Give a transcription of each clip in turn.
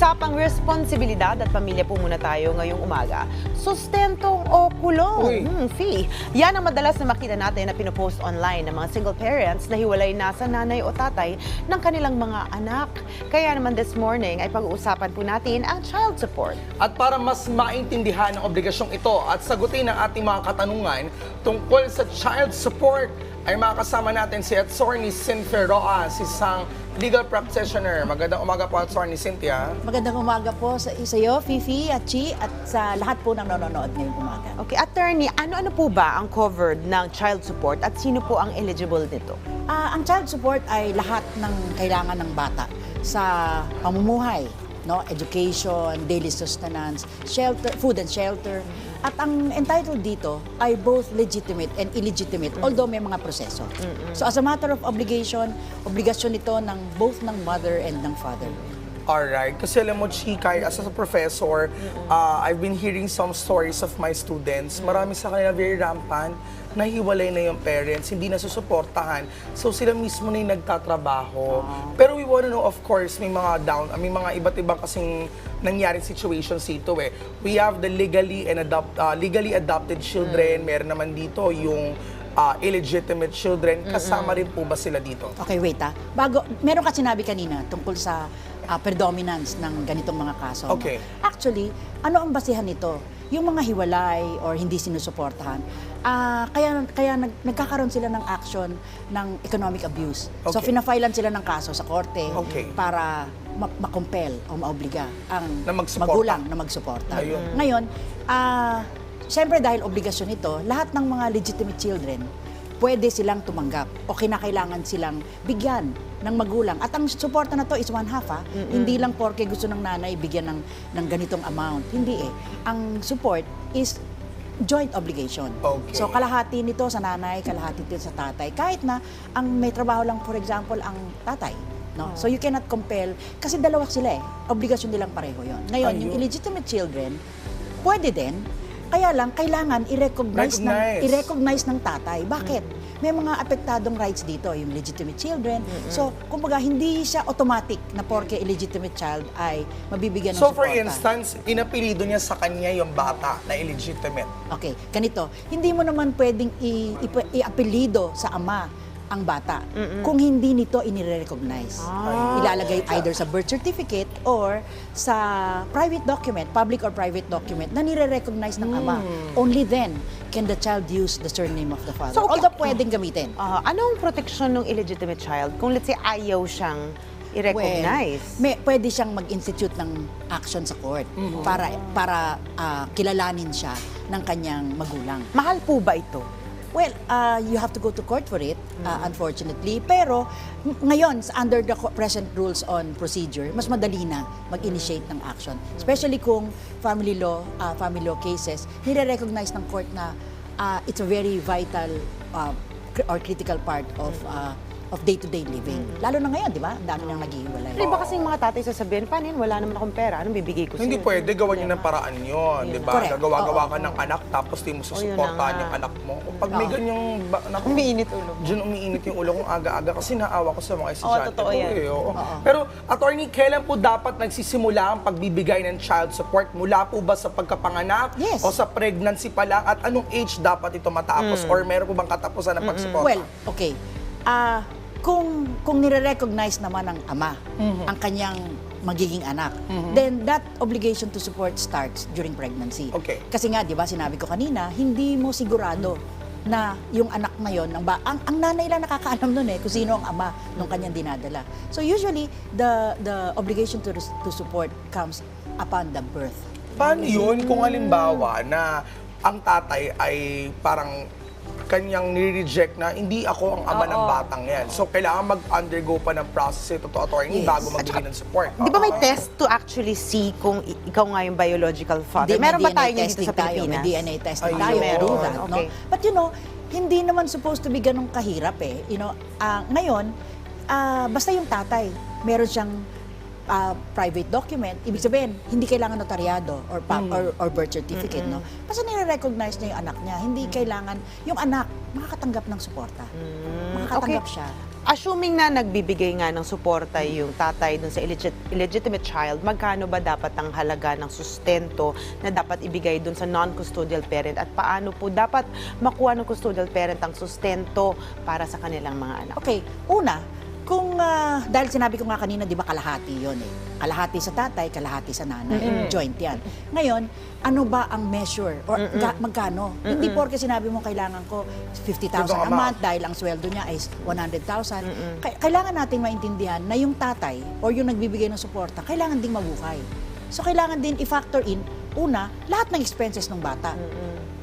Usapang responsibilidad at pamilya po muna tayo ngayong umaga. Sustento o kulong? Uy. Hmm, fee. Yan ang madalas na makita natin na pinopost online ng mga single parents na hiwalay na sa nanay o tatay ng kanilang mga anak. Kaya naman this morning ay pag-uusapan po natin ang child support. At para mas maintindihan ang obligasyong ito at sagutin ang ating mga katanungan tungkol sa child support, ay makasama natin si Attorney Cynthia Roas, isang legal practitioner. Magandang umaga po, Attorney Cynthia. Magandang umaga po sa iyo, Fifi at Chi, at sa lahat po ng nanonood ngayong umaga. Okay, attorney, ano-ano po ba ang covered ng child support at sino po ang eligible nito? Ah, ang child support ay lahat ng kailangan ng bata sa pamumuhay, no? Education, daily sustenance, shelter, food and shelter. At ang entitled dito ay both legitimate and illegitimate, although may mga proseso. So as a matter of obligation, obligasyon ito ng both ng mother and ng father. Alright, kasi alam mo, Chikay, as a professor, uh, I've been hearing some stories of my students. Marami sa kanila very rampant, nahiwalay na yung parents, hindi na susuportahan. So sila mismo na yung nagtatrabaho. Pero we wanna know, of course, may mga down, may mga iba't ibang kasing nangyaring situations dito eh. We have the legally and adopt, uh, legally adopted children, meron naman dito yung uh, illegitimate children. Kasama rin po ba sila dito? Okay, wait ah. Bago, meron ka sinabi kanina tungkol sa ah, predominance ng ganitong mga kaso. no? Okay. Actually, ano ang basihan nito? Yung mga hiwalay or hindi sinusuportahan, ah, kaya, kaya nag, nagkakaroon sila ng action ng economic abuse. So, Okay. pinafailan sila ng kaso sa korte Okay. para ma- makompel o maobliga ang Na magulang na magsuporta. Ayun. Ngayon, ah, syempre dahil obligasyon ito, lahat ng mga legitimate children, pwede silang tumanggap o kinakailangan silang bigyan ng magulang. At ang suporta na to is one half ha. Hindi lang porke gusto ng nanay bigyan ng, ng ganitong amount. Hindi eh. Ang support is joint obligation. Okay. So kalahati nito sa nanay, kalahati nito sa tatay. Kahit na ang may trabaho lang for example ang tatay. No? So you cannot compel kasi dalawa sila eh. Obligasyon nilang pareho 'yon. Ngayon, yung Ayun. illegitimate children, pwede din. Kaya lang kailangan i-recognize ng Recognize. i-recognize ng tatay. Bakit? May mga apektadong rights dito, yung legitimate children. So, kumbaga hindi siya automatic na porke illegitimate child ay mabibigyan ng So for suporta. instance, inapelido niya sa kanya yung bata na illegitimate. Okay, ganito. Hindi mo naman pwedeng i-apelido sa ama ang bata kung hindi nito inire-recognize. Ah. Ilalagay either sa birth certificate or sa private document, public or private document na nire-recognize ng ama. Only then can the child use the surname of the father. So, okay. Although pwedeng gamitin. Ah, anong protection ng illegitimate child kung let's say ayaw siyang i-recognize? Well, may, pwede siyang mag-institute ng action sa court para para ah, kilalanin siya ng kanyang magulang. Mahal po ba ito? Well, uh, you have to go to court for it, uh, unfortunately. Pero ngayon, under the present rules on procedure, mas madali na mag-initiate ng action. Especially kung family law, uh, family law cases, nire-recognize ng court na uh, it's a very vital uh, or critical part of uh, of day-to-day living. Lalo na ngayon, di ba? Ang dami nang naghihiwalay. Di ba kasing mga tatay sasabihin, paano yun? Wala naman akong pera. Anong bibigay ko Hindi sa'yo? pwede gawan niyo ng paraan yun, di ba? Gagawa-gawa Oo, ka ng anak tapos di mo susuportahan yung anak mo. Pag may Oo. ganyang, naku, Umiinit ulo. Diyan umiinit yung ulo kong aga-aga kasi naawa ko sa mga estudyante totoo ko. yan. eh, oo. Pero, attorney, kailan po dapat nagsisimula ang pagbibigay ng child support? Mula po ba sa pagkapanganak? Yes. O sa pregnancy pa lang? At anong age dapat ito matapos? Or meron po bang katapusan ng pagsuporta? Well, okay. Ah, kung kung nire-recognize naman ng ama Mm-hmm. ang kanyang magiging anak, then that obligation to support starts during pregnancy. Okay. Kasi nga, 'di ba, sinabi ko kanina, hindi mo sigurado na yung anak na yon ng ba ang, ang nanay lang nakakaalam noon eh kung sino ang ama ng kanyang dinadala. So usually the the obligation to to support comes upon the birth. Paano yun kung halimbawa na ang tatay ay parang kanyang nire-reject na hindi ako ang ama ng batang yan. So, kailangan mag-undergo pa ng process ito to attorney Yes. bago magbigay ng support. Di ba may Oo. test to actually see kung i- ikaw nga yung biological father? Hindi, Meron may ba tayo DNA dito testing sa tayo, Pilipinas? May DNA testing Ayun. tayo, we do that, no? Okay. But you know, hindi naman supposed to be ganun kahirap eh. You know, ah, ngayon, ah, basta yung tatay, meron siyang ah, private document, ibig sabihin, hindi kailangan notaryado or, pa- or, or birth certificate, no? Basta nire-recognize niya yung anak niya, hindi kailangan, yung anak, makakatanggap ng suporta. Makakatanggap Okay. siya. Assuming na nagbibigay nga ng suporta yung tatay dun sa illegit- illegitimate child, magkano ba dapat ang halaga ng sustento na dapat ibigay dun sa non-custodial parent at paano po dapat makuha ng custodial parent ang sustento para sa kanilang mga anak? Okay, una, kung ah, dahil sinabi ko nga kanina, di ba kalahati yon eh. Kalahati sa tatay, kalahati sa nanay. Joint yan. Ngayon, ano ba ang measure? Or ga- magkano? Hindi porke sinabi mo kailangan ko 50,000 Ganitong a month dahil ang sweldo niya ay 100,000. Kay- kailangan natin maintindihan na yung tatay or yung nagbibigay ng suporta, kailangan ding mabuhay. So, kailangan din i-factor in, una, lahat ng expenses ng bata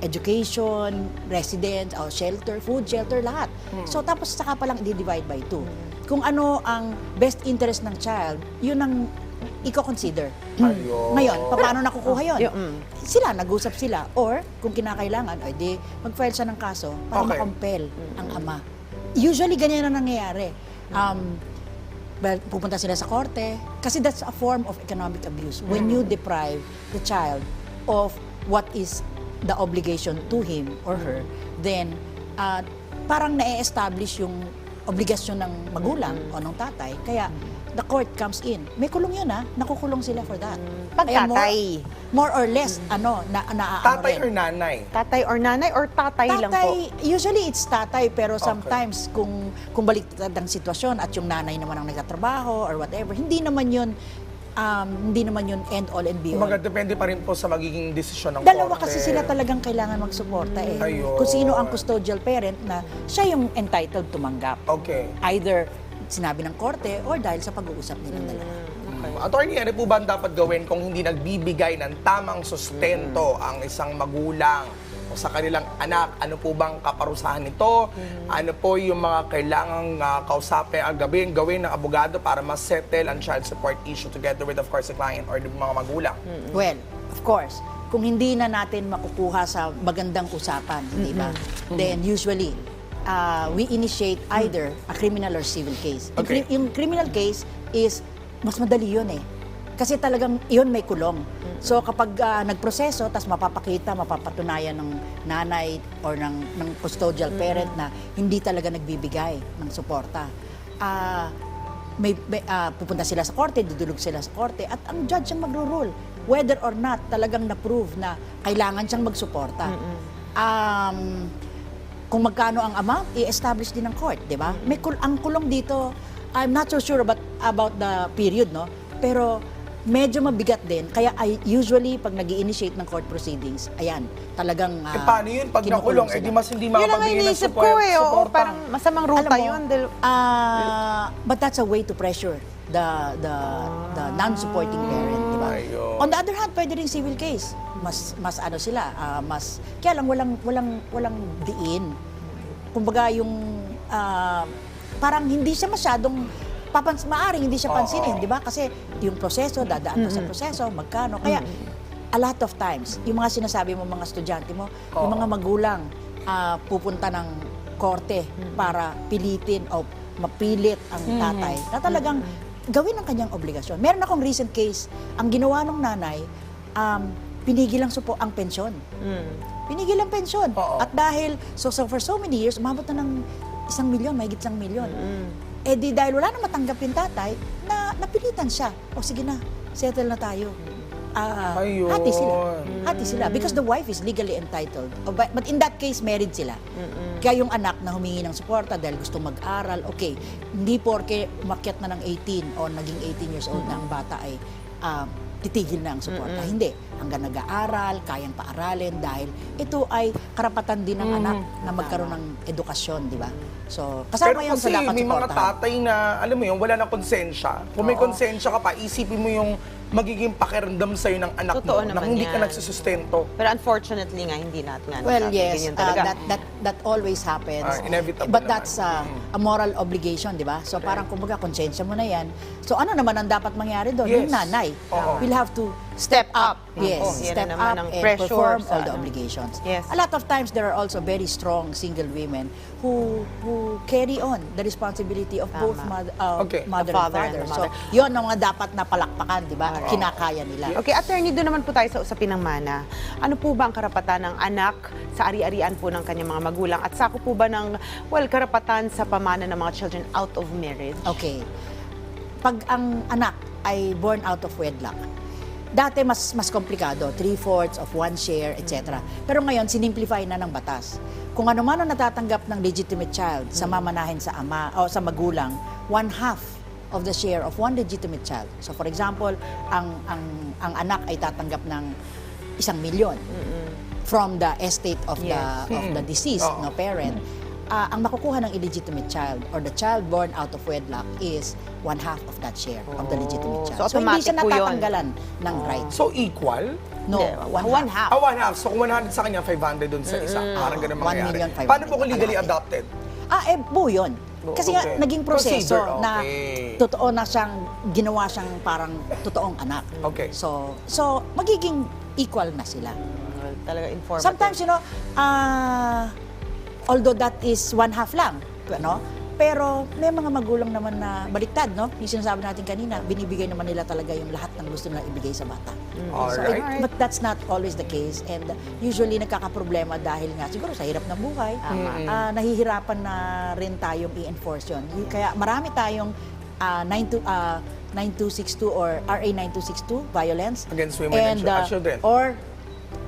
education, residence, or shelter, food, shelter, lahat. So tapos saka pa lang i-divide by two. Kung ano ang best interest ng child, yun ang i-consider. Ayun. Ngayon, paano nakukuha yun? Yung, mm. Sila, nag-usap sila. Or, kung kinakailangan, ay di, mag-file siya ng kaso para Okay. makompel ang ama. Usually, ganyan ang nangyayari. Um, well, pupunta sila sa korte kasi that's a form of economic abuse. When you deprive the child of what is the obligation to him or her, then uh, parang na-establish yung obligasyon ng magulang o ng tatay. Kaya the court comes in. May kulong yun ha, nakukulong sila for that. Pag Kaya more- tatay. More, or less, ano, na, na Tatay ano or nanay? Tatay or nanay or tatay, lang po? Tatay, usually it's tatay, pero sometimes kung kung baliktad ang sitwasyon at yung nanay naman ang nagtatrabaho or whatever, hindi naman yun um, hindi naman yun end all and be all. Kumbaga, depende pa rin po sa magiging desisyon ng Dalawa korte. kasi sila talagang kailangan magsuporta eh. Ayun. Kung sino ang custodial parent na siya yung entitled tumanggap. Okay. Either sinabi ng korte or dahil sa pag-uusap nilang dalawa. Attorney, ano po ba ang dapat gawin kung hindi nagbibigay ng tamang sustento ang isang magulang sa kanilang anak? Ano po bang kaparusahan nito? Ano po yung mga kailangang uh, kausapin ang gawin, gawin ng abogado para ma-settle ang child support issue together with, of course, the client or the mga magulang? Well, of course, kung hindi na natin makukuha sa magandang usapan, di ba? Then usually, uh, we initiate either a criminal or civil case. Okay. yung criminal case is, mas madali yun eh. Kasi talagang yun may kulong. So kapag ah, nagproseso, tas mapapakita, mapapatunayan ng nanay or ng, ng custodial parent na hindi talaga nagbibigay ng suporta. Ah, may, may ah, pupunta sila sa korte, dudulog sila sa korte, at ang judge ang magro-rule whether or not talagang na-prove na kailangan siyang magsuporta. Um, kung magkano ang amount, i-establish din ng court, di ba? May kul- ang kulong dito, I'm not so sure about about the period, no? Pero medyo mabigat din. Kaya I usually pag nag initiate ng court proceedings, ayan, talagang eh ah, paano yun? Pag nakulong, eh sila. di mas hindi Yun lang ang makapabigay ng iniisip support, ko eh. Oo, parang masamang ruta mo, yun. Ah, but that's a way to pressure the the the non-supporting parent, di ba? On the other hand, pwede rin civil case. Mas mas ano sila, ah, mas kaya lang walang walang walang diin. Kumbaga yung ah, parang hindi siya masyadong papans maaring hindi siya pansinin, di ba? Kasi yung proseso, dadaan pa sa proseso, magkano. Kaya a lot of times, yung mga sinasabi mo mga estudyante mo, yung mga magulang ah, pupunta ng korte para pilitin o mapilit ang tatay na talagang gawin ang kanyang obligasyon. Meron akong recent case, ang ginawa ng nanay, um, pinigil ang supo ang pensyon. Pinigil ang pensyon. Oo. At dahil, so, so for so many years, umabot na ng isang milyon, mahigit isang milyon. Eh di dahil wala na matanggap yung tatay, na napilitan siya. O sige na, settle na tayo. Ah, Ayun. hati sila. Hati sila. Because the wife is legally entitled. But in that case, married sila. Kaya yung anak na humingi ng suporta dahil gusto mag-aral, okay. Hindi porke umakyat na ng 18 o naging 18 years old na ang bata ay ah, titigil na ang suporta. Hindi. Hanggang nag-aaral, kayang paaralin dahil ito ay karapatan din ng anak na magkaroon ng edukasyon, di ba? So, Pero kasama yun kasi sa dapat may mga suportahan. tatay na, alam mo yun, wala na konsensya. Kung may konsensya ka pa, isipin mo yung magiging pakiramdam sa'yo ng anak Totoo mo na naman hindi ka yan. nagsusustento. Pero unfortunately nga, hindi natin nga Well, nasabi. yes, Ganyan uh, talaga. that, that, that always happens. Ah, inevitable But naman. that's uh, a moral obligation, di ba? So parang kumbaga, konsensya mo na yan. So ano naman ang dapat mangyari doon? Yes. Yung nanay Oo. will have to step up. Yes, yan step na naman up ang and pressure perform sa all the ano. obligations. Yes. A lot of times there are also very strong single women who who carry on the responsibility of both mother, uh, Okay. mother The father and and father. the So, yun ang mga dapat na palakpakan, di ba? Kinakaya nila. Okay, attorney, doon naman po tayo sa usapin ng mana. Ano po ba ang karapatan ng anak sa ari-arian po ng kanyang mga magulang? At sako po ba ng, well, karapatan sa pamana ng mga children out of marriage? Okay. Pag ang anak ay born out of wedlock, dati mas mas komplikado, three-fourths of one share, etc. Pero ngayon, sinimplify na ng batas. Kung ano man ang natatanggap ng legitimate child sa mamanahin sa ama o sa magulang, one half of the share of one legitimate child. So for example, ang ang ang anak ay tatanggap ng isang milyon from the estate of Yes. the of the deceased no parent. Ah, ang makukuha ng illegitimate child or the child born out of wedlock is one half of that share of the legitimate Oh, child. so hindi siya automatic po yun. natatanggalan ng rights. So, equal? No, Hindi, one, one half. half. Ah, one half. So, kung 100 sa kanya, 500 dun sa isa. Parang ganun One mangyayari. million, 500 Paano po kung legally kalahati. adopted? Ah, eh, buo yun. Kasi nga, Okay. naging proseso Procedure, na okay. totoo na siyang, ginawa siyang parang totoong anak. Okay. So, so magiging equal na sila. Well, talaga informative. Sometimes, you know, ah, although that is one half lang, no? Pero may mga magulang naman na baliktad, no? Yung sinasabi natin kanina, binibigay naman nila talaga yung lahat ng gusto nila ibigay sa bata. So, Alright. it- but that's not always the case. And usually nagkakaproblema dahil nga siguro sa hirap ng buhay, ah, nahihirapan na rin tayong i-enforce yun. Kaya marami tayong ah, 92, ah, 9262 or RA 9262, violence. Against women and and children. Or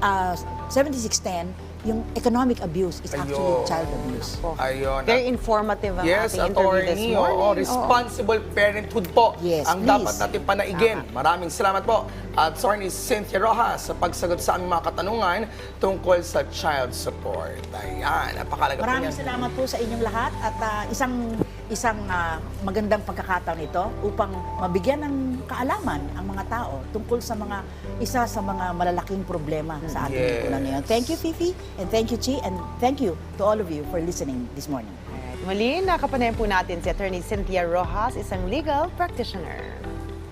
ah, 7610, yung economic abuse is actually Ayun. child abuse. Ayun. Very informative ang Yes, ating interview this morning. Oo, responsible parenthood po Yes, ang please. dapat natin panaigin. Maraming salamat po. At attorney Cynthia Rojas sa pagsagot sa aming mga katanungan tungkol sa child support. Ayan, napakalaga po Maraming yan. salamat po sa inyong lahat at ah, isang isang ah, magandang pagkakataon ito upang mabigyan ng kaalaman ang mga tao tungkol sa mga isa sa mga malalaking problema sa ating Yes. lipunan ngayon. Thank you, Fifi, and thank you, Chi, and thank you to all of you for listening this morning. Muli, nakapanayan po natin si Attorney Cynthia Rojas, isang legal practitioner.